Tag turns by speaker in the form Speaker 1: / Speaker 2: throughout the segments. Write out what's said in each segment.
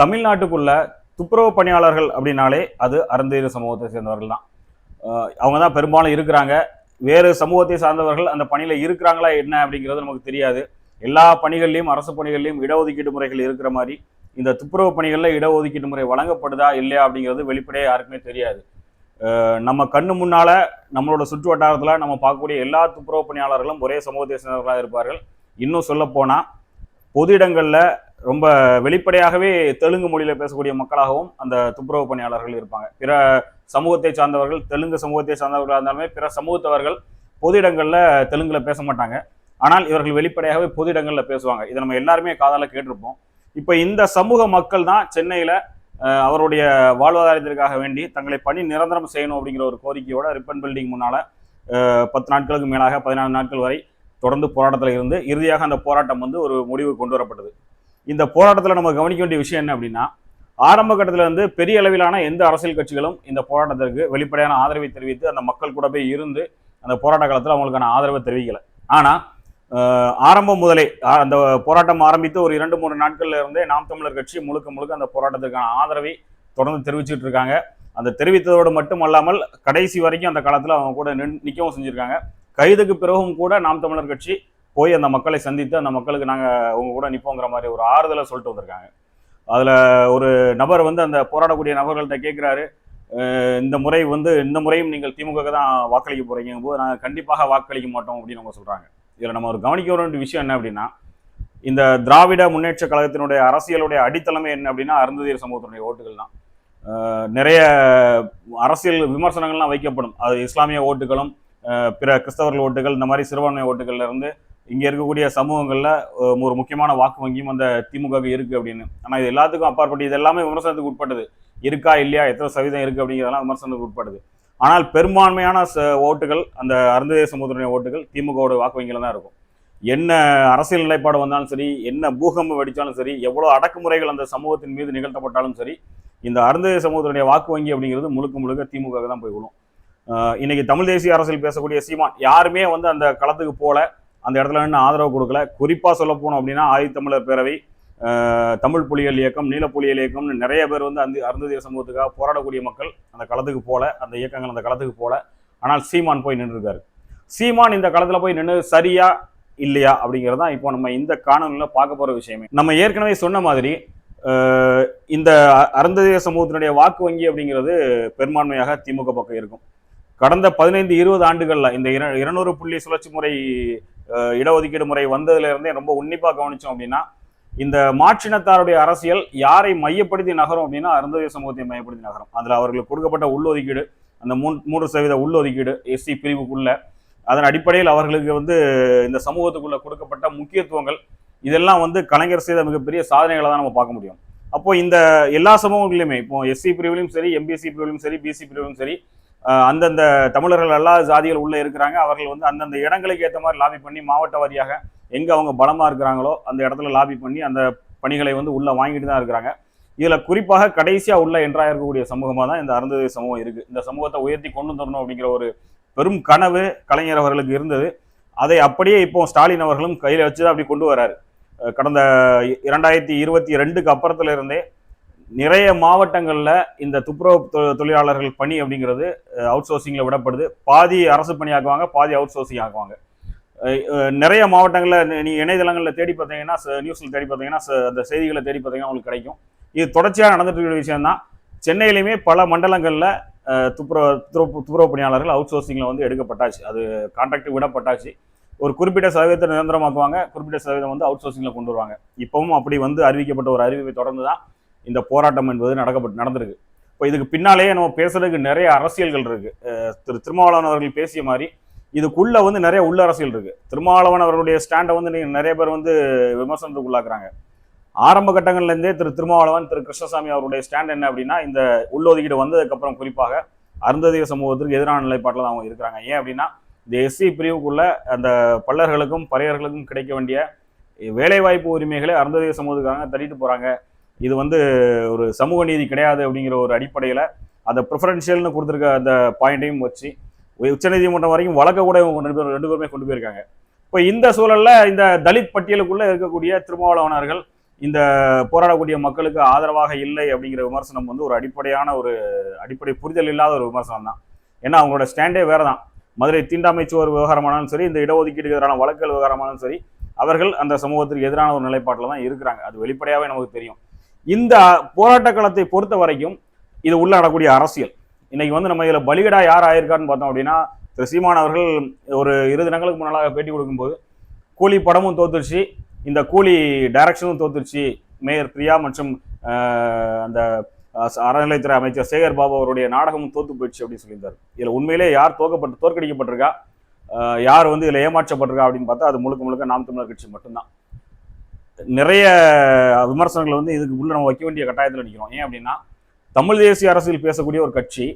Speaker 1: தமிழ்நாட்டுக்குள்ள துப்புரவு பணியாளர்கள் அப்படின்னாலே அது அறந்தீர சமூகத்தை சேர்ந்தவர்கள் தான். அவங்க தான் பெரும்பாலும் இருக்கிறாங்க. வேறு சமூகத்தை சார்ந்தவர்கள் அந்த பணியில் இருக்கிறாங்களா என்ன அப்படிங்கிறது நமக்கு தெரியாது. எல்லா பணிகள்லையும் அரசு பணிகள்லையும் இடஒதுக்கீடு முறைகள் இருக்கிற மாதிரி இந்த துப்புரவு பணிகளில் இடஒதுக்கீடு முறை வழங்கப்படுதா இல்லையா அப்படிங்கிறது வெளிப்படையாக யாருக்குமே தெரியாது. நம்ம கண்ணு முன்னால் நம்மளோட சுற்று வட்டாரத்தில் நம்ம பார்க்கக்கூடிய எல்லா துப்புரவு பணியாளர்களும் ஒரே சமூகத்தை சேர்ந்தவர்களாக இருப்பார்கள். இன்னும் சொல்லப்போனால் பொது இடங்களில் ரொம்ப வெளிப்படையாகவே தெலுங்கு மொழியில் பேசக்கூடிய மக்களாகவும் அந்த துப்புரவு பணியாளர்கள் இருப்பாங்க. பிற சமூகத்தை சார்ந்தவர்கள் தெலுங்கு சமூகத்தை சார்ந்தவர்களாக இருந்தாலுமே பிற சமூகத்தவர்கள் பொது இடங்களில் தெலுங்கில் பேச மாட்டாங்க. ஆனால் இவர்கள் வெளிப்படையாகவே பொது இடங்களில் பேசுவாங்க. இதை நம்ம எல்லாருமே காதால் கேட்டிருப்போம். இப்போ இந்த சமூக மக்கள் தான் சென்னையில் அவருடைய வாழ்வாதாரத்திற்காக வேண்டி தங்களை பணி நிரந்தரம் செய்யணும் அப்படிங்கிற ஒரு கோரிக்கையோட ரிப்பன் பில்டிங் முன்னால் பத்து நாட்களுக்கு மேலாக பதினாலு நாட்கள் வரை தொடர்ந்து போராட்டத்தில் இருந்து இறுதியாக அந்த போராட்டம் வந்து ஒரு முடிவு கொண்டு வரப்பட்டது. இந்த போராட்டத்தில் நம்ம கவனிக்க வேண்டிய விஷயம் என்ன அப்படின்னா ஆரம்ப கட்டத்தில் இருந்து பெரிய அளவிலான எந்த அரசியல் கட்சிகளும் இந்த போராட்டத்திற்கு வெளிப்படையான ஆதரவை தெரிவித்து அந்த மக்கள் கூட போய் இருந்து அந்த போராட்ட காலத்தில் அவங்களுக்கான ஆதரவை தெரிவிக்கலை. ஆனால் ஆரம்பம் முதலே ஆ- அந்த போராட்டம் ஆரம்பித்து ஒரு இரண்டு மூணு நாட்கள்ல இருந்தே நாம் தமிழர் கட்சி முழுக்க முழுக்க அந்த போராட்டத்திற்கான ஆதரவை தொடர்ந்து தெரிவிச்சுட்டு இருக்காங்க. அந்த தெரிவித்ததோடு மட்டுமல்லாமல் கடைசி வரைக்கும் அந்த காலத்தில் அவங்க கூட நின் நிற்கவும் செஞ்சுருக்காங்க. கைதுக்கு பிறகும் கூட நாம் தமிழர் கட்சி போய் அந்த மக்களை சந்தித்து அந்த மக்களுக்கு நாங்கள் உங்க கூட நிற்போங்கிற மாதிரி ஒரு ஆறுதலை சொல்லிட்டு வந்திருக்காங்க. அதில் ஒரு நபர் வந்து அந்த போராடக்கூடிய நபர்கள்ட்ட கேட்குறாரு இந்த முறை வந்து இந்த முறையும் நீங்கள் திமுக தான் வாக்களிக்க போகிறீங்க போது நாங்கள் கண்டிப்பாக வாக்களிக்க மாட்டோம் அப்படின்னு அவங்க சொல்கிறாங்க இதில் நம்ம ஒரு கவனிக்க வேண்டிய விஷயம் என்ன அப்படின்னா இந்த திராவிட முன்னேற்ற கழகத்தினுடைய அரசியலுடைய அடித்தளமே என்ன அப்படின்னா அருந்ததியர் சமூகத்தினுடைய ஓட்டுகள் தான். நிறைய அரசியல் விமர்சனங்கள்லாம் வைக்கப்படும். அது இஸ்லாமிய ஓட்டுகளும் பிற கிறிஸ்தவர்கள் ஓட்டுகள் இந்த மாதிரி சிறுபான்மை ஓட்டுகள்லேருந்து இங்கே இருக்கக்கூடிய சமூகங்களில் ஒரு முக்கியமான வாக்கு வங்கியும் அந்த திமுக இருக்குது அப்படின்னு. ஆனால் இது எல்லாத்துக்கும் அப்பாற்பட்டு இது எல்லாமே விமர்சனத்துக்கு உட்பட்டது. இருக்கா இல்லையா எத்தனை சதவீதம் இருக்குது அப்படிங்கிறதெல்லாம் விமர்சனத்துக்கு உட்படுது ஆனால் பெரும்பான்மையான ச- ஓட்டுகள் அந்த அருந்ததேய சமூகத்தினுடைய ஓட்டுகள் திமுகவோட வாக்கு வங்கியில் தான் இருக்கும். என்ன அரசியல் நிலைப்பாடு வந்தாலும் சரி என்ன பூகம்பம் வெடித்தாலும் சரி எவ்வளோ அடக்குமுறைகள் அந்த சமூகத்தின் மீது நிகழ்த்தப்பட்டாலும் சரி இந்த அருந்ததேய சமூகத்தினுடைய வாக்கு வங்கி அப்படிங்கிறது முழுக்க முழுக்க திமுக தான் போய் விழும் இன்னைக்கு தமிழ் தேசிய அரசியல் பேசக்கூடிய சீமான் யாருமே வந்து அந்த களத்துக்கு போல அந்த இடத்துல நின்று ஆதரவு கொடுக்கல. குறிப்பாக சொல்ல போனோம் அப்படின்னா ஆதித்தமிழர் பேரவை தமிழ் புலிகள் இயக்கம் நீல புலிகள் இயக்கம்னு நிறைய பேர் வந்து அந்த அருந்ததிய சமூகத்துக்காக போராடக்கூடிய மக்கள் அந்த களத்துக்கு போல அந்த இயக்கங்கள் அந்த களத்துக்கு போல. ஆனால் சீமான் போய் நின்றுருக்காரு. சீமான் இந்த களத்தில் போய் நின்று சரியா இல்லையா அப்படிங்கிறது தான் இப்போ நம்ம இந்த காணொலியில் பார்க்க போகிற விஷயமே. நம்ம ஏற்கனவே சொன்ன மாதிரி இந்த அருந்ததிய சமூகத்தினுடைய வாக்கு வங்கி அப்படிங்கிறது பெரும்பான்மையாக திமுக பக்கம் இருக்கும். கடந்த பதினைந்து இருபது ஆண்டுகளில் இந்த இர- இருநூறு புள்ளி சுழற்சி முறை இடஒதுக்கீடு முறை வந்ததுலேருந்தே ரொம்ப உன்னிப்பாக கவனிச்சோம் அப்படின்னா இந்த மாற்றினத்தாருடைய அரசியல் யாரை மையப்படுத்தி நகரும் அப்படின்னா அருந்ததிய சமூகத்தை மையப்படுத்தி நகரும். அதில் அவர்களுக்கு கொடுக்கப்பட்ட உள்ளொதுக்கீடு அந்த மூன் மூன்று சதவீத உள்ளொதுக்கீடு எஸ்சி பிரிவுக்குள்ள அதன் அடிப்படையில் அவர்களுக்கு வந்து இந்த சமூகத்துக்குள்ள கொடுக்கப்பட்ட முக்கியத்துவங்கள் இதெல்லாம் வந்து கலைஞர் செய்த மிகப்பெரிய சாதனைகளை தான் நம்ம பார்க்க முடியும். அப்போ இந்த எல்லா சமூகங்களிலுமே இப்போ எஸ்சி பிரிவிலும் சரி எம்பிசி பிரிவிலும் சரி பிசி பிரிவிலும் சரி அந்தந்த தமிழர்கள் எல்லா ஜாதிகள் உள்ளே இருக்கிறாங்க. அவர்கள் வந்து அந்தந்த இடங்களுக்கு ஏற்ற மாதிரி லாபி பண்ணி மாவட்ட வாரியாக எங்கே அவங்க பலமாக இருக்கிறாங்களோ அந்த இடத்துல லாபி பண்ணி அந்த பணிகளை வந்து உள்ளே வாங்கிட்டு தான் இருக்கிறாங்க. இதில் குறிப்பாக கடைசியாக உள்ள என்றாக இருக்கக்கூடிய சமூகமாக தான் இந்த அருந்ததி சமூகம் இருக்குது இந்த சமூகத்தை உயர்த்தி கொண்டு வரணும் அப்படிங்கிற ஒரு பெரும் கனவு கலைஞர் அவர்களுக்கு இருந்தது. அதை அப்படியே இப்போ ஸ்டாலின் அவர்களும் கையில் வச்சு தான் அப்படி கொண்டு வராரு. கடந்த இ- இரண்டாயிரத்தி இருபத்தி ரெண்டுக்கு அப்புறத்துல இருந்தே நிறைய மாவட்டங்களில் இந்த துப்புரவு தொ- தொழிலாளர்கள் பணி அப்படிங்கிறது அவுட் சோர்சிங்கில் விடப்படுது. பாதி அரசு பணி ஆக்குவாங்க பாதி அவுட் சோர்சிங் ஆக்குவாங்க நிறைய மாவட்டங்களில் நீ- இணையதளங்களில் தேடி பார்த்தீங்கன்னா ச- தேடி பார்த்தீங்கன்னா ச- அந்த செய்திகளை தேடி பார்த்தீங்கன்னா உங்களுக்கு கிடைக்கும். இது தொடர்ச்சியாக நடந்துட்டு இருக்கிற விஷயம் தான் பல மண்டலங்களில் துப்புரவு துப்புரவு பணியாளர்கள் அவுட் சோர்சிங்கில் வந்து எடுக்கப்பட்டாச்சு. அது கான்ட்ராக்ட் விடப்பட்டாச்சு. ஒரு குறிப்பிட்ட சதவீதத்தை நிரந்தரமாக்குவாங்க குறிப்பிட்ட சதவீதம் வந்து அவுட் சோர்சிங்கில் கொண்டு வருவாங்க. இப்பவும் அப்படி வந்து அறிவிக்கப்பட்ட ஒரு அறிவிப்பை தொடர்ந்து தான் இந்த போராட்டம் என்பது நடக்கப்பட்டு நடந்திருக்கு. இப்போ இதுக்கு பின்னாலேயே நம்ம பேசுறதுக்கு நிறைய அரசியல்கள் இருக்கு. திரு திருமாவளவன் அவர்கள் பேசிய மாதிரி இதுக்குள்ள வந்து நிறைய உள்ள அரசியல் இருக்கு. திருமாவளவன் அவர்களுடைய ஸ்டாண்டை வந்து நீங்கள் நிறைய பேர் வந்து விமர்சனத்துக்கு உள்ளாக்குறாங்க ஆரம்ப கட்டங்கள்லேருந்தே திரு திருமாவளவன் திரு கிருஷ்ணசாமி அவருடைய ஸ்டாண்ட் என்ன அப்படின்னா இந்த உள்ளொதுக்கீடு வந்ததுக்கப்புறம் குறிப்பாக அருந்ததிய சமூகத்திற்கு எதிரான நிலைப்பாட்டில் தான் அவங்க இருக்கிறாங்க. ஏன் அப்படின்னா இந்த எஸ்சி பிரிவுக்குள்ள அந்த பல்லர்களுக்கும் பறையர்களுக்கும் கிடைக்க வேண்டிய வேலைவாய்ப்பு உரிமைகளை அருந்ததிய சமூகத்துக்காக தள்ளிட்டு போகிறாங்க இது வந்து ஒரு சமூக நீதி கிடையாது அப்படிங்கிற ஒரு அடிப்படையில் அந்த ப்ரிஃபரன்ஷியல்னு கொடுத்துருக்க அந்த பாயிண்ட்டையும் வச்சு உச்சநீதிமன்றம் வரைக்கும் வழக்க கூட இவங்க ரெண்டு பேரும் ரெண்டு பேருமே கொண்டு போயிருக்காங்க. இப்போ இந்த சூழலில் இந்த தலித் பட்டியலுக்குள்ளே இருக்கக்கூடிய திருமாவளவனர்கள் இந்த போராடக்கூடிய மக்களுக்கு ஆதரவாக இல்லை அப்படிங்கிற விமர்சனம் வந்து ஒரு அடிப்படையான ஒரு அடிப்படை புரிதல் இல்லாத ஒரு விமர்சனம் தான். ஏன்னா அவங்களோட ஸ்டாண்டே வேறு தான் மதுரை தீண்டாமை சுவர் விவகாரமானாலும் சரி இந்த இடஒதுக்கீடுக்கு எதிரான வழக்குகள் விவகாரமானாலும் சரி அவர்கள் அந்த சமூகத்திற்கு எதிரான ஒரு நிலைப்பாட்டில் தான் இருக்கிறாங்க. அது வெளிப்படையாகவே நமக்கு தெரியும். இந்த போராட்ட களத்தை பொறுத்த வரைக்கும் இது உள்ளடக்கூடிய அரசியல். இன்னைக்கு வந்து நம்ம இதில் பலிகடா யார் ஆயிருக்கான்னு பார்த்தோம் அப்படின்னா திரு சீமான் அவர்கள் ஒரு இரு தினங்களுக்கு முன்னாக பேட்டி கொடுக்கும்போது கூலி படமும் தோத்துருச்சு. இந்த கூலி டைரக்ஷனும் தோத்துருச்சு. மேயர் பிரியா மற்றும் அந்த அறநிலைத்துறை அமைச்சர் சேகர் பாபு அவருடைய நாடகமும் தோத்து போயிடுச்சு அப்படின்னு சொல்லியிருந்தார். இதில் உண்மையிலே யார் தோக்கப்பட்டு தோற்கடிக்கப்பட்டிருக்கா? யார் வந்து இதில் ஏமாற்றப்பட்டிருக்கா அப்படின்னு பார்த்தா அது முழுக்க முழுக்க நாம் தமிழர் கட்சி மட்டும்தான். நிறைய விமர்சனங்கள் வந்து இதுக்கு உள்ள நம்ம வைக்க வேண்டிய கட்டாயத்தில் நிற்கிறோம் ஏன் அப்படின்னா தமிழ் தேசிய அரசியல் பேசக்கூடிய ஒரு கட்சி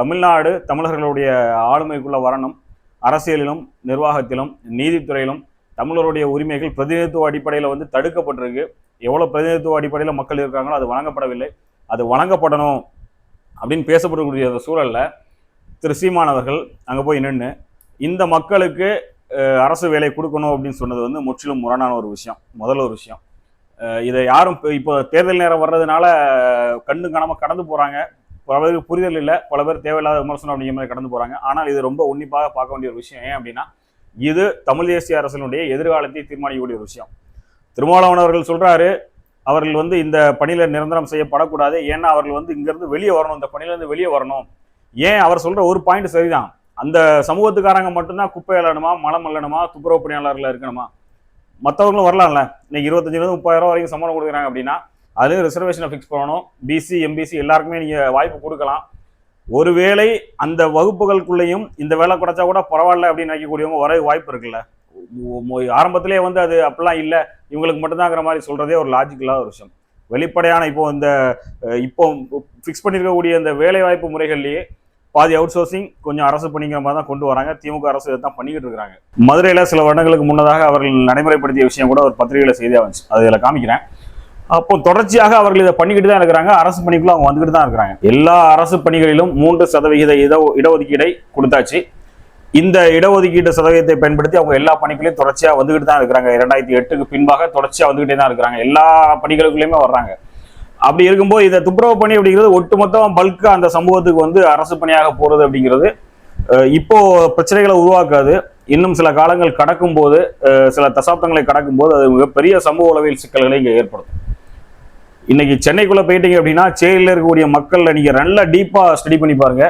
Speaker 1: தமிழ்நாடு தமிழர்களுடைய ஆளுமைக்குள்ள வரணும். அரசியலிலும் நிர்வாகத்திலும் நீதித்துறையிலும் தமிழருடைய உரிமைகள் பிரதிநிதித்துவ அடிப்படையில் வந்து தடுக்கப்பட்டிருக்கு. எவ்வளோ பிரதிநிதித்துவ அடிப்படையில் மக்கள் இருக்காங்களோ அது வழங்கப்படவில்லை. அது வழங்கப்படணும் அப்படின்னு பேசப்படக்கூடிய சூழலில் சூழல்ல திரு சீமானவர்கள் அங்கே போய் நின்று இந்த மக்களுக்கு அரசு வேலை கொடுக்கணும் அப்படின்னு சொன்னது வந்து முற்றிலும் முரணான ஒரு விஷயம் முதல்ல ஒரு விஷயம். இதை யாரும் இப்போ தேர்தல் நேரம் வர்றதுனால கண்ணு காணாம கடந்து போகிறாங்க பல பேருக்கு புரிதல் இல்லை பல பேர் தேவையில்லாத விமர்சனம் அப்படிங்கிற மாதிரி கடந்து போகிறாங்க ஆனால் இது ரொம்ப உன்னிப்பாக பார்க்க வேண்டிய ஒரு விஷயம். ஏன் அப்படின்னா இது தமிழ் தேசிய அரசினுடைய எதிர்காலத்தை தீர்மானிக்கக்கூடிய ஒரு விஷயம். திருமாவளவன் அவர்கள் சொல்கிறாரு அவர்கள் வந்து இந்த பணியில் நிரந்தரம் செய்யப்படக்கூடாது. ஏன்னா அவர்கள் வந்து இங்கேருந்து வெளியே வரணும். இந்த பணியிலேருந்து வெளியே வரணும். ஏன்? அவர் சொல்கிற ஒரு பாயிண்ட் சரிதான். அந்த சமூகத்துக்காரங்க மட்டும்தான் குப்பை அள்ளணுமா மலம் அள்ளணுமா துப்புரவு பணியாளர்கள் இருக்கணுமா? மற்றவங்களும் வரலாம்ல. இன்னைக்கு இருபத்தஞ்சிலிருந்து முப்பதாயிரம் வரைக்கும் சம்பளம் கொடுக்குறாங்க அப்படின்னா அதுலேயும் ரிசர்வேஷனை ஃபிக்ஸ் பண்ணணும். பிசி எம்பிசி எல்லாருக்குமே நீங்கள் வாய்ப்பு கொடுக்கலாம். ஒருவேளை அந்த வகுப்புகளுக்குள்ளேயும் இந்த வேலை குறைச்சா கூட பரவாயில்ல அப்படின்னு நினைக்கக்கூடியவங்க வர வாய்ப்பு இருக்குல்ல. ஆரம்பத்திலே வந்து அது அப்படிலாம் இல்லை. இவங்களுக்கு மட்டும்தாங்கிற மாதிரி சொல்கிறதே ஒரு லாஜிக்கலாக ஒரு விஷயம். வெளிப்படையான இப்போ இந்த இப்போ ஃபிக்ஸ் பண்ணியிருக்கக்கூடிய இந்த வேலை வாய்ப்பு முறைகள்லேயே பாதி அவுட் சோர்சிங் கொஞ்சம் அரசு பணிங்கிற மாதிரி தான் கொண்டு வராங்க. திமுக அரசு இதை தான் பண்ணிக்கிட்டு இருக்காங்க. மதுரையில் சில வருடங்களுக்கு முன்னதாக அவர்கள் நடைமுறைப்படுத்திய விஷயம் கூட ஒரு பத்திரிகையில் செய்தியாக வந்துச்சு. அது இதில் காமிக்கிறேன். அப்போ தொடர்ச்சியாக அவர்கள் இதை பண்ணிக்கிட்டு தான் இருக்கிறாங்க. அரசு பணிக்குள்ள அவங்க வந்துக்கிட்டு தான் இருக்கிறாங்க. எல்லா அரசு பணிகளிலும் மூன்று சதவிகித இட இடஒதுக்கீடை கொடுத்தாச்சு. இந்த இடஒதுக்கீட்டு சதவீதத்தை பயன்படுத்தி அவங்க எல்லா பணிகளையும் தொடர்ச்சியாக வந்துக்கிட்டு தான் இருக்கிறாங்க. இரண்டாயிரத்தி எட்டுக்கு பின்பாக தொடர்ச்சியாக வந்துக்கிட்டே தான் இருக்கிறாங்க. எல்லா பணிகளுக்குள்ளேயுமே வர்றாங்க. அப்படி இருக்கும்போது இதை துப்புரவு பணி அப்படிங்கிறது ஒட்டுமொத்தம் பல்கா அந்த சமூகத்துக்கு வந்து அரசு பணியாக போகிறது அப்படிங்கிறது இப்போ பிரச்சனைகளை உருவாக்காது. இன்னும் சில காலங்கள் கடக்கும் போது சில தசாப்தங்களை கடக்கும் போது அது மிகப்பெரிய சமூக உளவியல் சிக்கல்களை இங்கே ஏற்படுத்தும். இன்னைக்கு சென்னைக்குள்ள போயிட்டீங்க அப்படின்னா சேரியில் இருக்கக்கூடிய மக்கள்ல நீங்க நல்லா டீப்பா ஸ்டடி பண்ணி பாருங்க.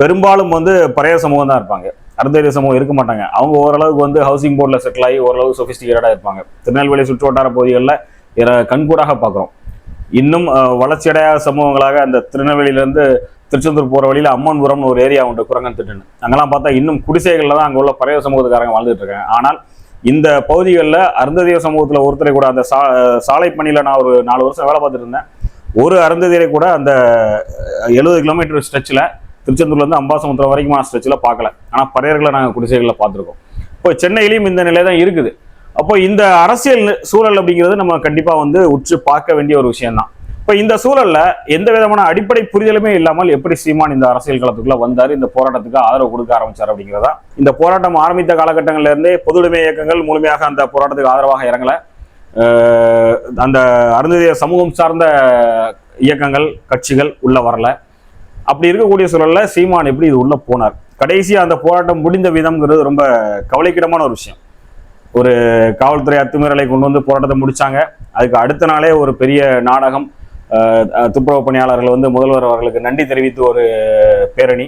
Speaker 1: பெரும்பாலும் வந்து பழைய சமூகம் தான் இருப்பாங்க. அருந்தேரிய சமூகம் இருக்க மாட்டாங்க. அவங்க ஓரளவுக்கு வந்து ஹவுசிங் போர்டில் செட்டில் ஆகி ஓரளவு சொஃபிஸ்டிகேட்டடாக இருப்பாங்க. திருநெல்வேலி சுற்று வட்டார பகுதிகளில் கண்கூடாக பார்க்குறோம். இன்னும் வளர்ச்சியடையாத சமூகங்களாக அந்த திருநெல்வேலியிலேருந்து திருச்செந்தூர் போகிற வழியில் அம்மன்புரம்னு ஒரு ஏரியா உண்டு குரங்கன் திட்டுன்னு. அங்கெல்லாம் பார்த்தா இன்னும் குடிசைகளில் தான் அங்கே உள்ள பழைய சமூகத்துக்காரங்க வாழ்ந்துட்டு இருக்காங்க. ஆனால் இந்த பகுதிகளில் அருந்ததிய சமூகத்தில் ஒருத்தரை கூட அந்த சா சாலை பணியில் நான் ஒரு நாலு வருஷம் வேலை பார்த்துட்டு இருந்தேன். ஒரு அருந்ததியரை கூட அந்த எழுபது கிலோமீட்டர் ஸ்ட்ரெச்சில் திருச்செந்தூர்லேருந்து அம்பாசமுத்திரம் வரைக்குமான ஸ்ட்ரெச்சில் பார்க்கல. ஆனால் பறையர்களை நாங்கள் குடிசைகளில் பார்த்துருக்கோம். இப்போ சென்னையிலையும் இந்த நிலை தான் இருக்குது. அப்போ இந்த அரசியல் சூழல் அப்படிங்கிறது நம்ம கண்டிப்பாக வந்து உற்று பார்க்க வேண்டிய ஒரு விஷயம்தான். இப்போ இந்த சூழல்ல எந்த விதமான அடிப்படை புரிதலுமே இல்லாமல் எப்படி சீமான் இந்த அரசியல் களத்துக்குள்ள வந்தார் இந்த போராட்டத்துக்கு ஆதரவு கொடுக்க ஆரம்பிச்சார் அப்படிங்கிறதா? இந்த போராட்டம் ஆரம்பித்த காலகட்டங்கள்ல இருந்தே பொதுவுடைமை இயக்கங்கள் முழுமையாக அந்த போராட்டத்துக்கு ஆதரவாக இறங்கல. அந்த அருந்ததிய சமூகம் சார்ந்த இயக்கங்கள் கட்சிகள் உள்ள வரல. அப்படி இருக்கக்கூடிய சூழல்ல சீமான் எப்படி இது உள்ள போனார்? கடைசியாக அந்த போராட்டம் முடிந்த விதம்ங்கிறது ரொம்ப கவலைக்கிடமான ஒரு விஷயம். ஒரு காவல்துறை அத்துமீறலை கொண்டு வந்து போராட்டத்தை முடிச்சாங்க. அதுக்கு அடுத்த நாளே ஒரு பெரிய நாடகம் துப்புரவு பணியாளர்கள் வந்து முதல்வர் அவர்களுக்கு நன்றி தெரிவித்து ஒரு பேரணி.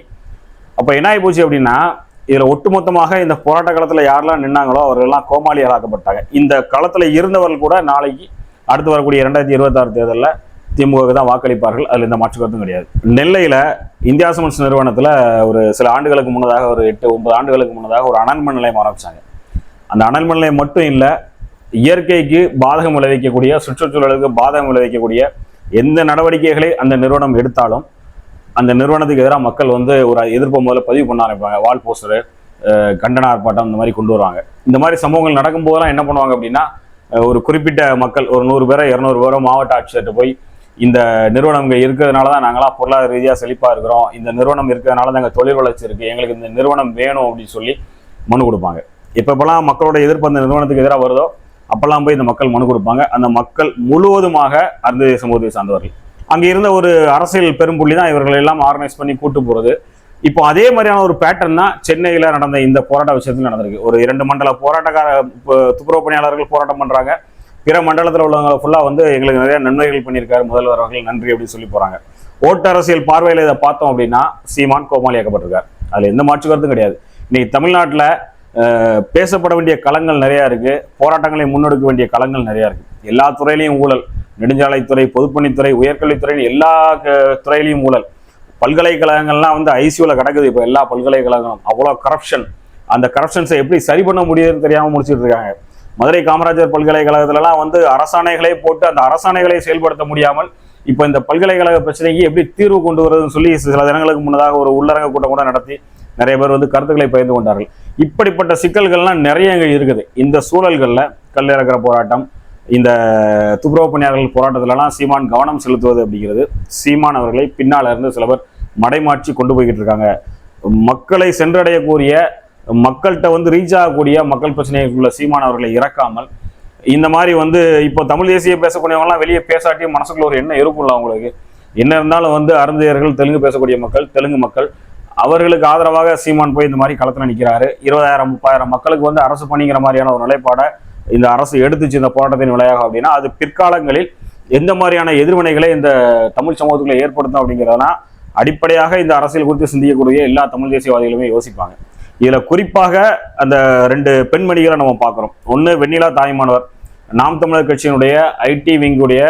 Speaker 1: அப்போ என்ன ஆகி போச்சு அப்படின்னா இதில் ஒட்டுமொத்தமாக இந்த போராட்ட காலத்தில் யாரெல்லாம் நின்னாங்களோ அவர்கள்லாம் கோமாளிகளாக்கப்பட்டாங்க. இந்த களத்தில் இருந்தவர்கள் கூட நாளைக்கு அடுத்து வரக்கூடிய இரண்டாயிரத்தி இருபத்தாறு தேர்தலில் திமுகவுக்கு தான் வாக்களிப்பார்கள். அதில் இந்த மாற்று கருத்தும் கிடையாது. நெல்லையில் இந்தியா சிமெண்ட்ஸ் நிறுவனத்தில் ஒரு சில ஆண்டுகளுக்கு முன்னதாக ஒரு எட்டு ஒன்பது ஆண்டுகளுக்கு முன்னதாக ஒரு அனன்மன் நிலையம் ஆரம்பிச்சாங்க. அந்த அனல் நிலையம் மட்டும் இல்லை இயற்கைக்கு பாதகம் விளைவிக்கக்கூடிய சுற்றுச்சூழலுக்கு பாதகம் விளைவிக்கக்கூடிய எந்த நடவடிக்கைகளை அந்த நிறுவனம் எடுத்தாலும் அந்த நிறுவனத்துக்கு எதிராக மக்கள் வந்து ஒரு எதிர்ப்பு முதல்ல பதிவு பண்ண ஆரம்பிப்பாங்க. வால் போஸ்டரு கண்டன ஆர்ப்பாட்டம் இந்த மாதிரி கொண்டு வருவாங்க. இந்த மாதிரி சம்பவங்கள் நடக்கும்போதெல்லாம் என்ன பண்ணுவாங்க அப்படின்னா ஒரு குறிப்பிட்ட மக்கள் ஒரு நூறு பேரோ இரநூறு பேரோ மாவட்ட ஆட்சியர்கிட்ட போய் இந்த நிறுவனம் இங்கே இருக்கிறதுனால தான் நாங்களாம் பொருளாதார ரீதியாக செழிப்பாக இருக்கிறோம். இந்த நிறுவனம் இருக்கிறதுனால தான் எங்கள் தொழில் வளர்ச்சி இருக்குது எங்களுக்கு இந்த நிறுவனம் வேணும் அப்படின்னு சொல்லி மனு கொடுப்பாங்க. எப்பப்பெல்லாம் மக்களோட எதிர்ப்பு அந்த நிறுவனத்துக்கு எதிராக வருதோ அப்பெல்லாம் போய் இந்த மக்கள் மனு கொடுப்பாங்க. அந்த மக்கள் முழுவதுமாக அந்த சமூகத்தை சார்ந்தவர்கள். அங்கே இருந்த ஒரு அரசியல் பெரும்புள்ளி தான் இவர்கள் எல்லாம் ஆர்கனைஸ் பண்ணி கூட்டு போகிறது இப்போ அதே மாதிரியான ஒரு பேட்டர்ன் தான் சென்னையில் நடந்த இந்த போராட்ட விஷயத்தில் நடந்திருக்கு. ஒரு இரண்டு மண்டல போராட்டக்கார இப்போ துப்புரவு பணியாளர்கள் போராட்டம் பண்ணுறாங்க பிற மண்டலத்தில் உள்ளவங்க ஃபுல்லாக வந்து எங்களுக்கு நிறைய நன்மைகள் பண்ணியிருக்காரு முதல்வர் அவர்கள். நன்றி அப்படின்னு சொல்லி போகிறாங்க ஓட்டு அரசியல் பார்வையில் இதை பார்த்தோம் அப்படின்னா சீமான் கோமாளியாக்கப்பட்டிருக்கார் அதில் எந்த மாற்று கருத்தும் கிடையாது. இன்னைக்கு தமிழ்நாட்டில் பேசப்பட வேண்டிய களங்கள் நிறையா இருக்குது போராட்டங்களை முன்னெடுக்க வேண்டிய களங்கள் நிறையா இருக்குது எல்லா துறையிலையும் ஊழல் நெடுஞ்சாலைத்துறை பொதுப்பணித்துறை உயர்கல்வித்துறை எல்லா க- துறையிலையும் ஊழல். பல்கலைக்கழகங்கள்லாம் வந்து ஐசியூவில் கிடக்குது. இப்போ எல்லா பல்கலைக்கழகங்களும். அவ்வளோ கரப்ஷன் அந்த கரப்ஷன்ஸை எப்படி சரி பண்ண முடியுதுன்னு தெரியாமல் முடிச்சிட்டு இருக்காங்க. மதுரை காமராஜர் பல்கலைக்கழகத்துலலாம் வந்து அரசாணைகளை போட்டு அந்த அரசாணைகளை செயல்படுத்த முடியாமல் இப்போ இந்த பல்கலைக்கழக பிரச்சனைக்கு எப்படி தீர்வு கொண்டு வருதுன்னு சொல்லி சில தினங்களுக்கு முன்னதாக ஒரு உள்ளரங்க கூட்டம் கூட நடத்தி நிறைய பேர் வந்து கருத்துக்களை பகிர்ந்து கொண்டார்கள். இப்படிப்பட்ட சிக்கல்கள்லாம் நிறைய இங்கே இருக்குது. இந்த சூழல்களில் கல்லிறக்கிற போராட்டம் இந்த துப்புரவு பணியாளர்கள் போராட்டத்திலலாம் சீமான் கவனம் செலுத்துவது அப்படிங்கிறது சீமான் அவர்களை பின்னால இருந்து சில பேர் மடைமாற்றி கொண்டு போய்கிட்டு இருக்காங்க. மக்களை சென்றடையக்கூடிய மக்கள்கிட்ட வந்து ரீச் ஆகக்கூடிய மக்கள் பிரச்சனைக்குள்ள சீமான் அவர்களை இறக்காமல் இந்த மாதிரி வந்து இப்போ தமிழ் தேசிய பேசக்கூடியவங்கலாம் வெளியே பேசாட்டியும் மனசுக்குள்ள ஒரு எண்ணம் இருக்கும்ல அவங்களுக்கு. என்ன இருந்தாலும் வந்து அருந்தையர்கள் தெலுங்கு பேசக்கூடிய மக்கள் தெலுங்கு மக்கள் அவர்களுக்கு ஆதரவாக சீமான் போய் இந்த மாதிரி களத்தில் நிற்கிறாரு இருபதாயிரம் முப்பதாயிரம் மக்களுக்கு வந்து அரசு பணிங்கிற மாதிரியான ஒரு நிலைப்பாடை இந்த அரசு எடுத்துச்சு இந்த போராட்டத்தின் விளையாக அப்படின்னா அது பிற்காலங்களில் எந்த மாதிரியான எதிர்வினைகளை இந்த தமிழ் சமூகத்துக்குள்ள ஏற்படுத்தும் அப்படிங்கிறதுனா அடிப்படையாக இந்த அரசியல் குறித்து சிந்திக்கக்கூடிய எல்லா தமிழ் தேசியவாதிகளுமே யோசிப்பாங்க. இதில் குறிப்பாக அந்த ரெண்டு பெண்மணிகளை நம்ம பார்க்குறோம். ஒன்று வெண்ணிலா தாய்மானவர் நாம் தமிழர் கட்சியினுடைய ஐடி விங்குடைய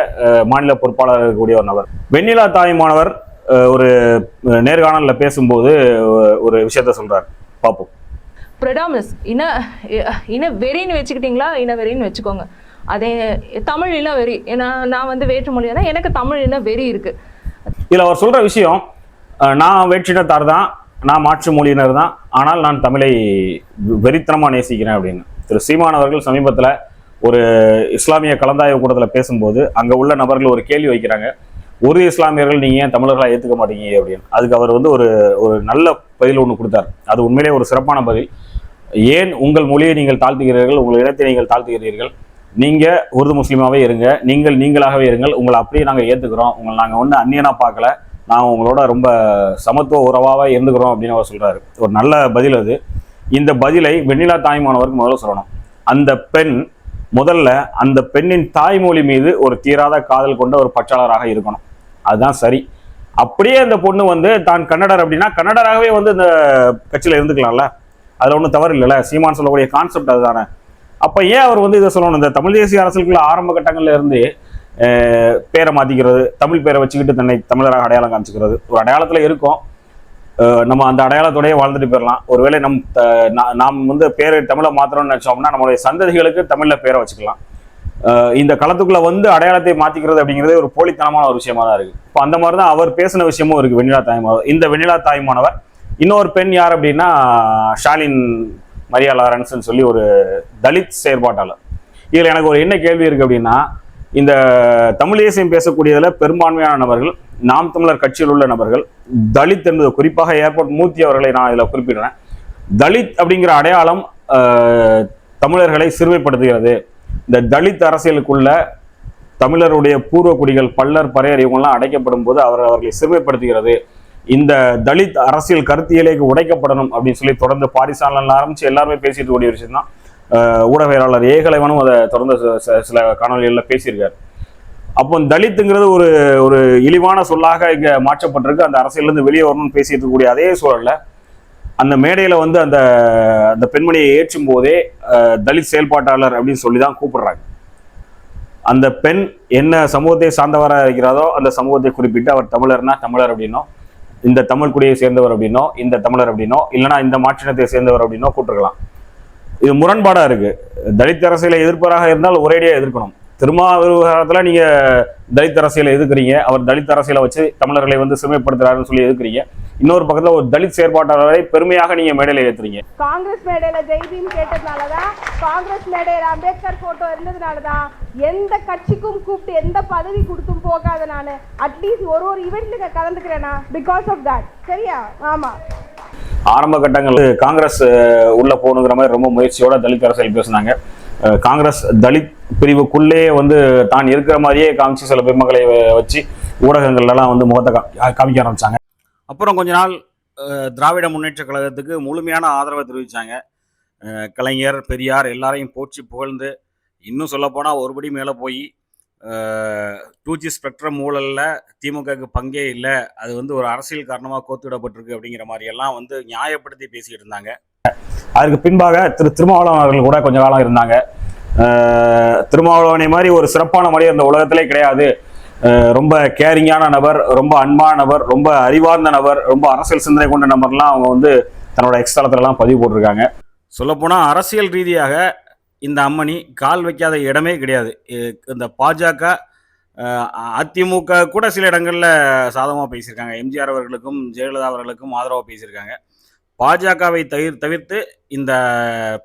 Speaker 1: மாநில பொறுப்பாளர் இருக்கக்கூடிய ஒரு நபர். வெண்ணிலா தாய்மானவர் ஒரு நேர்காணல்ல பேசும்போது ஒரு விஷயத்த சொல்றாரு. பார்ப்போம்
Speaker 2: ப்ரெடாமஸ் இன இன வெறின்னு வச்சுக்கிட்டிங்களா? இன வெறின்னு வச்சுக்கோங்க. அதே தமிழ் இன வெறி. ஏன்னா நான் வந்து வேற்று மொழியானா எனக்கு தமிழ் இன வெறி இருக்கு.
Speaker 1: இதுல அவர் சொல்ற விஷயம் நான் வேற்றினத்தார் தான் நான் மாற்று மொழியினர் தான் ஆனால் நான் தமிழை வெ- வெறித்தனமா நேசிக்கிறேன் அப்படின்னு. திரு. சீமான் அவர்கள் சமீபத்துல ஒரு இஸ்லாமிய கலந்தாய்வு கூட்டத்தில் பேசும்போது அங்க உள்ள நபர்கள் ஒரு கேள்வி வைக்கிறாங்க. ஒரு இஸ்லாமியர்கள் நீங்க ஏன் தமிழர்களா ஏற்றுக்க மாட்டீங்க அப்படின்னு? அதுக்கு அவர் வந்து ஒரு ஒரு நல்ல பதில் ஒன்று கொடுத்தார். அது உண்மையிலே ஒரு சிறப்பான பதில். ஏன் உங்கள் மொழியை நீங்கள் தாழ்த்துகிறீர்கள்? உங்கள் இனத்தை நீங்கள் தாழ்த்துகிறீர்கள்? நீங்க உருது முஸ்லீமாகவே இருங்க. நீங்கள் நீங்களாகவே இருங்கள். உங்களை அப்படியே நாங்கள் ஏற்றுக்கிறோம் உங்களை நாங்கள் ஒன்றும் அந்நியனா பார்க்கல. நான் உங்களோட ரொம்ப சமத்துவ உறவாக இருந்துக்கிறோம் அப்படின்னு அவர் சொல்றாரு. ஒரு நல்ல பதில் அது. இந்த பதிலை வெண்ணிலா தாய்மானவருக்கு முதல்ல சொல்லணும். அந்த பெண் முதல்ல அந்த பெண்ணின் தாய்மொழி மீது ஒரு தீராத காதல் கொண்ட ஒரு பற்றாளராக இருக்கணும். அதுதான் சரி. அப்படியே அந்த பொண்ணு வந்து தான் கன்னடர் அப்படின்னா கன்னடராகவே வந்து இந்த கட்சியில் இருந்துக்கலாம்ல. அதில் ஒன்றும் தவறு இல்லைல்ல. சீமான் சொல்லக்கூடிய கான்செப்ட் அதுதானே. அப்போ ஏன் அவர் வந்து இதை சொல்லணும்? இந்த தமிழ் தேசிய அரசுக்குள்ள ஆரம்ப கட்டங்கள்ல இருந்து பேரை மாற்றிக்கிறது தமிழ் பேரை வச்சுக்கிட்டு தன்னை தமிழராக அடையாளம் காமிச்சிக்கிறது ஒரு அடையாளத்தில் இருக்கும். நம்ம அந்த அடையாளத்தோடய வாழ்ந்துட்டு போயிடலாம். ஒருவேளை நம் நாம் வந்து பேரை தமிழை மாத்திரம்னு நினைச்சோம்னா நம்மளுடைய சந்ததிகளுக்கு தமிழில் பேரை வச்சுக்கலாம். இந்த களத்துக்குள்ளே வந்து அடையாளத்தை மாற்றிக்கிறது அப்படிங்கிறது ஒரு போலித்தனமான ஒரு விஷயமா தான் இருக்குது இப்போ அந்த மாதிரி தான் அவர் பேசின விஷயமும் இருக்குது வெண்ணிலா தாய்மானவர் இந்த வெண்ணிலா தாய்மானவர். இன்னொரு பெண் யார் அப்படின்னா ஷாலின் மரியா லாரன்ஸ்னு சொல்லி ஒரு தலித் செயற்பாட்டாளர். இதில் எனக்கு ஒரு என்ன கேள்வி இருக்குது அப்படின்னா இந்த தமிழ் தேசியம் பேசக்கூடியதில் பெரும்பான்மையான நபர்கள் நாம் தமிழர் கட்சியில் உள்ள நபர்கள் தலித் என்பது குறிப்பாக ஏர்போர்ட் மூர்த்தி அவர்களை நான் இதில் குறிப்பிடுறேன். தலித் அப்படிங்கிற அடையாளம் தமிழர்களை சிறுமைப்படுத்துகிறது. இந்த தலித் அரசியலுக்குள்ள தமிழருடைய பூர்வ குடிகள் பல்லர் பறையர் இவங்கெல்லாம் அடைக்கப்படும் போது அவர் அவர்களை சிறுமைப்படுத்துகிறது. இந்த தலித் அரசியல் கருத்தியலுக்கு உடைக்கப்படணும் அப்படின்னு சொல்லி தொடர்ந்து பாரிசாலன் ஆரம்பிச்சு எல்லாருமே பேசிட்டு கூடிய விஷயம் தான் ஊடகவியலாளர் ஏகலைவனும் அதை தொடர்ந்து ச- சில காணொலிகளில் பேசியிருக்காரு. அப்போ தலித்துங்கிறது ஒரு ஒரு இழிவான சொல்லாக இங்க மாற்றப்பட்டிருக்கு. அந்த அரசியல்ல இருந்து வெளியே வரணும்னு பேசிட்டு இருக்கக்கூடிய அதே சூழல்ல அந்த மேடையில வந்து அந்த அந்த பெண்மணியை ஏற்றும் போதே தலித் செயல்பாட்டாளர் அப்படின்னு சொல்லி தான் கூப்பிடுறாங்க. அந்த பெண் என்ன சமூகத்தை சார்ந்தவராக இருக்கிறாரோ அந்த சமூகத்தை குறிப்பிட்டு அவர் தமிழர்னா தமிழர் அப்படின்னோ இந்த தமிழ் குடியை சேர்ந்தவர் அப்படின்னோ இந்த தமிழர் அப்படின்னோ இல்லைன்னா இந்த மாற்றினத்தை சேர்ந்தவர் அப்படின்னோ கூப்பிட்டுருக்கலாம். இது முரண்பாடாக இருக்குது தலித் அரசியலை எதிர்ப்பராக இருந்தால் ஒரேடியாக எதிர்க்கணும். திருமாவிரகாரத்துல நீங்க தலித் அரசியலை எதிர்க்கிறீங்க. அவர் தலித் அரசியலை வச்சு தமிழர்களை வந்து சிறுமைப்படுத்துறாருன்னு சொல்லி எதிர்க்கிறீங்க. இன்னொரு பக்கத்துல ஒரு தலித் செயற்பாட்டாளரை பெருமையாக நீங்க மேடையில ஏத்துறீங்க.
Speaker 3: காங்கிரஸ் மேடையில ஜெய்பீம் கேட்டதுனால தான் காங்கிரஸ் மேடையில அம்பேத்கர் போட்டோ இருந்ததுனால தான் எந்த கட்சிக்கும் கூப்பிட்டு எந்த பதவி கொடுத்தும் போகாத நான் அட்லீஸ்ட் ஒரு ஒரு ஈவெண்ட்ல கலந்துக்கிறேனா பிகாஸ் ஆஃப் தட் சரியா? ஆமா.
Speaker 1: ஆரம்ப கட்டங்கள் காங்கிரஸ் உள்ள போகணுங்கிற மாதிரி ரொம்ப முயற்சியோட தலித் அரசியல் பேசினாங்க. காங்கிரஸ் தலித் பிரிவுக்குள்ளே வந்து தான் இருக்கிற மாதிரியே காமிச்சு சில பெருமக்களை வச்சு ஊடகங்கள்லாம் வந்து முகத்தை கா- காமிக்க ஆரம்பித்தாங்க அப்புறம் கொஞ்ச நாள் திராவிட முன்னேற்ற கழகத்துக்கு முழுமையான ஆதரவை தெரிவித்தாங்க கலைஞர் பெரியார் எல்லாரையும் போற்றி புகழ்ந்து இன்னும் சொல்லப்போனால் ஒருபடி மேலே போய் டூ ஜி ஸ்பெக்ட்ரம் ஊழலில் திமுகவுக்கு பங்கே இல்லை அது வந்து ஒரு அரசியல் காரணமாக கோத்துவிடப்பட்டிருக்கு அப்படிங்கிற மாதிரியெல்லாம் வந்து நியாயப்படுத்தி பேசிக்கிட்டு இருந்தாங்க. அதற்கு பின்பாக திரு திருமாவளவன் அவர்கள் கூட கொஞ்ச காலம் இருந்தாங்க. திருமாவளவனை மாதிரி ஒரு சிறப்பான மனிதர் இந்த உலகத்திலே கிடையாது. ரொம்ப கேரிங்கான நபர் ரொம்ப அன்பான நபர் ரொம்ப அறிவார்ந்த நபர் ரொம்ப அரசியல் சிந்தனை கொண்ட நபர்லாம் அவங்க வந்து தன்னோட எக்ஸ்தலத்துலலாம் பதிவு போட்டிருக்காங்க. சொல்லப்போனால் அரசியல் ரீதியாக இந்த அம்மணி கால் வைக்காத இடமே கிடையாது. இந்த பாஜக அதிமுக கூட சில இடங்களில் சாதகமாக பேசியிருக்காங்க. எம்ஜிஆர் அவர்களுக்கும் ஜெயலலிதா அவர்களுக்கும் ஆதரவாக பேசியிருக்காங்க. பாஜகவை தவிர் தவிர்த்து இந்த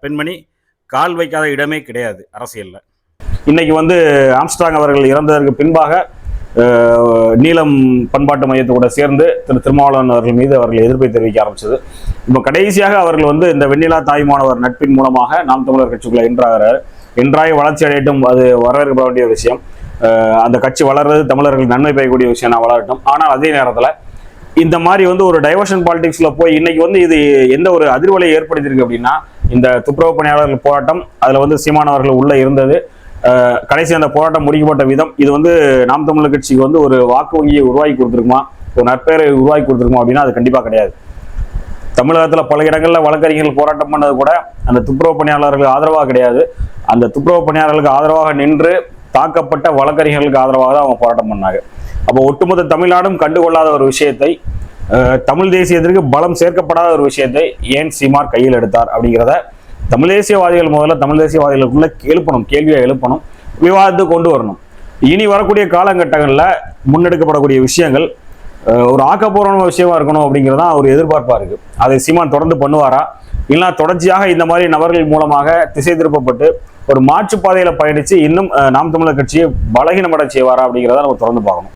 Speaker 1: பெண்மணி கால் வைக்காத இடமே கிடையாது அரசியலில். இன்னைக்கு வந்து ஆம்ஸ்டாங் அவர்கள் இறந்ததற்கு பின்பாக நீலம் பண்பாட்டு மையத்தோட சேர்ந்து திரு திருமாவளவன் அவர்கள் மீது அவர்கள் எதிர்ப்பை தெரிவிக்க ஆரம்பிச்சது. இப்போ கடைசியாக அவர்கள் வந்து இந்த வெண்ணிலா தாய்மானவர் நட்பின் மூலமாக நாம் தமிழர் கட்சிக்குள்ள என்றாகிறார். என்றாய் வளர்ச்சி அடையட்டும் அது வரவேற்கப்பட வேண்டிய விஷயம். அந்த கட்சி வளர்றது தமிழர்கள் நன்மை பெறக்கூடிய விஷயம் நான் வளரட்டும். ஆனால் அதே நேரத்தில் இந்த மாதிரி வந்து ஒரு டைவர்ஷன் பாலிடிக்ஸ்ல போய் இன்னைக்கு வந்து இது எந்த ஒரு அதிர்வலையை ஏற்படுத்தியிருக்கு அப்படின்னா இந்த துப்புரவு பணியாளர்கள் போராட்டம் அதுல வந்து சீமானவர்கள் உள்ள இருந்தது. கடைசி அந்த போராட்டம் முடிக்கப்பட்ட விதம் இது வந்து நாம் தமிழர் கட்சிக்கு வந்து ஒரு வாக்கு வங்கியை உருவாக்கி கொடுத்துருக்குமா? ஒரு நற்பெயரை உருவாக்கி கொடுத்துருக்குமா அப்படின்னா அது கண்டிப்பாக கிடையாது. தமிழகத்தில் பல இடங்களில் வழக்கறிஞர்கள் போராட்டம் பண்ணது கூட அந்த துப்புரவு பணியாளர்களுக்கு ஆதரவாக கிடையாது. அந்த துப்புரவு பணியாளர்களுக்கு ஆதரவாக நின்று தாக்கப்பட்ட வழக்கறிஞர்களுக்கு ஆதரவாக தான் அவங்க போராட்டம் பண்ணாங்க. அப்போ ஒட்டுமொத்த தமிழ்நாடும் கண்டுகொள்ளாத ஒரு விஷயத்தை தமிழ் தேசியத்திற்கு பலம் சேர்க்கப்படாத ஒரு விஷயத்தை ஏன் சீமார் கையில் எடுத்தார் அப்படிங்கிறத தமிழ் தேசியவாதிகள் முதல்ல தமிழ் தேசியவாதிகளுக்குள்ள எழுப்பணும் கேள்வியை எழுப்பணும் விவாதத்துக்கு கொண்டு வரணும். இனி வரக்கூடிய காலகட்டங்களில் முன்னெடுக்கப்படக்கூடிய விஷயங்கள் ஒரு ஆக்கப்பூர்வமான விஷயமா இருக்கணும் அப்படிங்கிறது தான் ஒரு எதிர்பார்ப்பாக இருக்குது அதை சீமான் தொடர்ந்து பண்ணுவாரா? இல்லைனா தொடர்ச்சியாக இந்த மாதிரி நபர்கள் மூலமாக திசை திருப்பப்பட்டு ஒரு மாற்றுப் பயணித்து இன்னும் நாம் தமிழர் கட்சியை பலகீனமடை செய்வாரா அப்படிங்கிறத நம்ம தொடர்ந்து பார்க்கணும்.